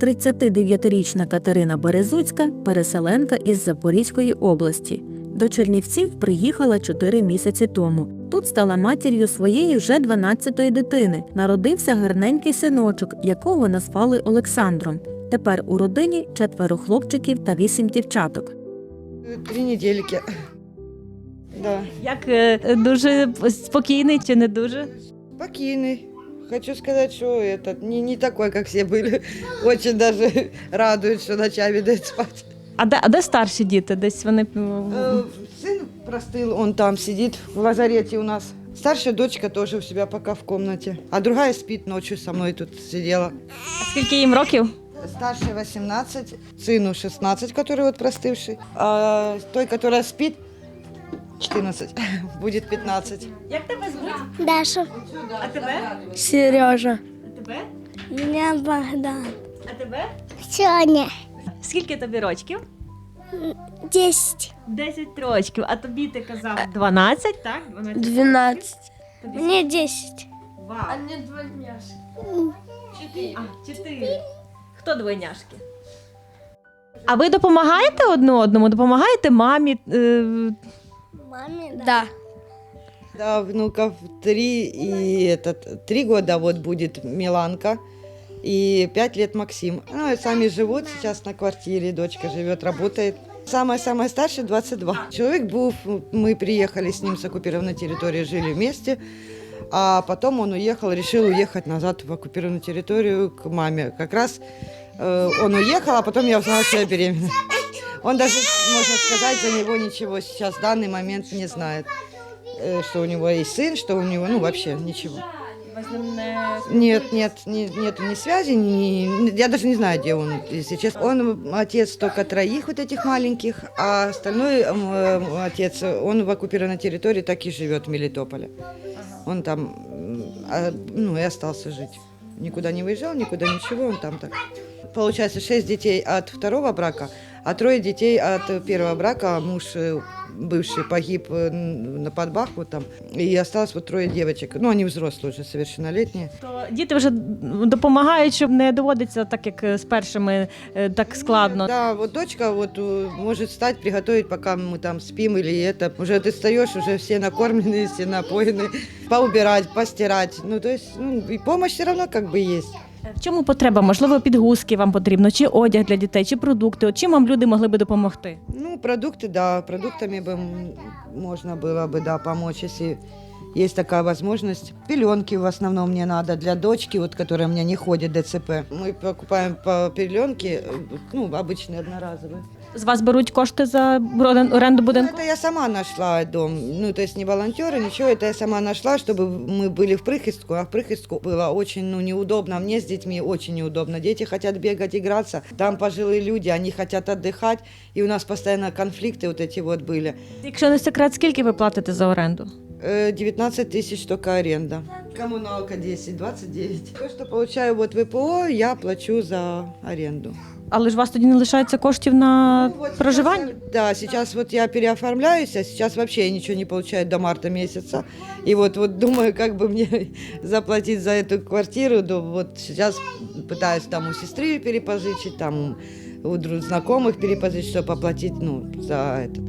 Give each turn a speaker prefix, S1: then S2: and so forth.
S1: 39-річна Катерина Березуцька переселенка із Запорізької області. До Чернівців приїхала 4 місяці тому. Тут стала матір'ю своєї вже 12-ї дитини. Народився гарненький синочок, якого назвали Олександром. Тепер у родині четверо хлопчиків та вісім дівчаток.
S2: Три недельки. Да.
S3: Як е, дуже спокійний чи не дуже?
S2: Спокойный. Хочу сказать, что этот не, не такой, как все были. Очень даже радует, что ночами дает спать.
S3: А де, а де старші діти? Десь вони м,
S2: Э, Сын простыл, он там сидит в лазарете у нас. Старшая дочка тоже у себя пока в комнате. А другая спит ночью со мной тут сидела.
S3: скільки їм років?
S2: Старшая 18, сыну 16, который вот простывший. А той, которая спит, 14, будет 15.
S3: Як тебе звуть?
S4: Даша,
S3: А тебе?
S4: Сережа,
S3: А тебе?
S4: меня Богдан.
S3: А тебе?
S4: Соня,
S3: Скільки тобі рочків?
S4: 10,
S3: 10 рочків. А тобі ти казав 12, так? 12.
S4: 12.
S3: Тобі
S4: Мне 10.
S3: Вау. А, чотири. Хто двойняшки? А ви допомагаєте одне одному? Допомагаєте мамі? Е,
S4: Маме, да.
S2: Да, внуков три и этот три года вот будет Миланка и пять лет Максим. Ну и сами живут сейчас на квартире, дочка живет, работает. Самая-самая старшая 22. Человек был, мы приехали с ним с оккупированной территории, жили вместе, а потом он уехал, решил уехать назад в оккупированную территорию к маме. Как раз э, он уехал, а потом я узнала, что я беременна. Он даже, можно сказать, за него ничего сейчас в данный момент не знает э, что у него есть сын, что у него, ну, вообще ничего. Нет, нет, не, нету ни связи, ни, я даже не знаю, где он, если честно. Он отец только троих вот этих маленьких, а остальной э, отец, он в оккупированной территории так и живет в Мелитополе. Он там, а, ну, и остался жить. Никуда не выезжал, никуда ничего, он там так. Получается, шесть детей от второго брака, а трое детей от первого брака. Муж э, бывший погиб э, на под Бахмутом, и осталось вот трое девочек. Ну, они взрослые уже, совершеннолетние.
S3: То діти вже допомагають, щоб не доводиться так, як з першими е, так складно.
S2: Да, вот дочка вот э, может встать, приготовить, пока мы там спим или это. Уже ты встаешь, уже все накормленные, все напоены, поубирать, постирать. Ну, то есть, ну, и помощь все равно как бы есть.
S3: В чому потреба? Можливо, підгузки вам потрібно, чи одяг для дітей, чи продукти? От чим вам люди могли би допомогти?
S2: Ну, продукты, да, продуктами бы м, можно было бы, да, помочь, если есть такая возможность. Пеленки в основном мне надо для дочки, вот, которая у меня не ходит ДЦП. Мы покупаем по пеленке, э, ну, обычные одноразовые.
S3: З вас беруть кошти за орен- оренду
S2: Ну,
S3: будинку?
S2: это я сама нашла дом. Ну, то есть не волонтеры, ничего, это я сама нашла, чтобы мы были в Прыхистку. А в Прыхистку было очень ну, неудобно. Мне с детьми очень неудобно. Дети хотят бегать, играться. Там пожилые люди, они хотят отдыхать. И у нас постоянно конфликты вот эти вот были.
S3: Якщо не секрет, скільки ви платите за оренду?
S2: Э, 19 тысяч только аренда. Коммуналка 10, 29. То, что получаю вот ВПО, я плачу за аренду.
S3: Але ж у вас тоді не лишається коштів на
S2: Ну, вот сейчас
S3: проживання?
S2: я- да, сейчас вот я переоформляюсь, а сейчас вообще я ничего не получаю до марта месяца. И вот, вот думаю, как бы мне заплатить за эту квартиру. Да, вот сейчас пытаюсь там у сестры перепозычить, там у дру- знакомых перепозычить, чтобы оплатить ну, за этот.